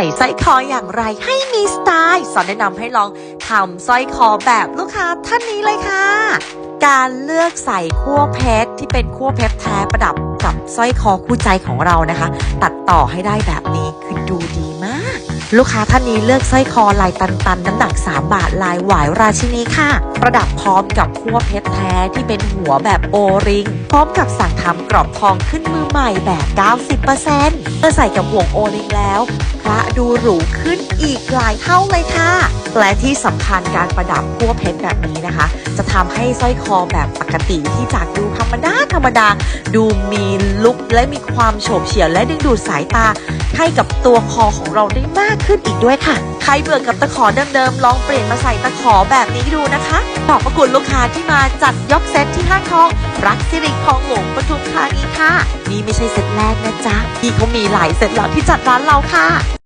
ใส่สร้อยคออย่างไรให้มีสไตล์ สอนแนะนำให้ลองทำสร้อยคอแบบลูกค้าท่านนี้เลยค่ะ การเลือกใส่ขั้วเพชรที่เป็นขั้วเพชรแท้ประดับกับสร้อยคอคู่ใจของเรานะคะ ตัดต่อให้ได้แบบนี้คือดูดีมาก ลูกค้าท่านนี้เลือกสร้อยคอลายตันๆ น้ำหนัก 3 บาทลายหวายราชินีค่ะ ประดับพร้อมกับขั้วเพชรแท้ที่เป็นหัวแบบโอริง พร้อมกับสั่งทำกรอบทองขึ้นมือใหม่แบบ 90%เมื่อใส่กับห่วงโอริงแล้ว ระดูหรูขึ้นอีกหลายเท่าเลยค่ะ และที่สำคัญการประดับพั่วเพชรแบบนี้นะคะ จะทำให้สร้อยคอแบบปกติที่จากดูธรรมดาธรรมดา ดูมีลุคและมีความโฉบเฉี่ยวและดึงดูดสายตา ให้กับตัวคอของเราได้มากขึ้นอีกด้วยค่ะ ใครเบื่อกับตะขอเดิมๆลองเปลี่ยนมาใส่ตะขอแบบนี้ดูนะคะขอบพระคุณลูกค้าที่มาจัดยกเซตที่ห้างทอง รักสิริคลองหลวงปทุมธานีค่ะ นี่ไม่ใช่เซตแรกนะจ๊ะที่เขามีหลายเซตแล้วที่จัดร้านเราค่ะ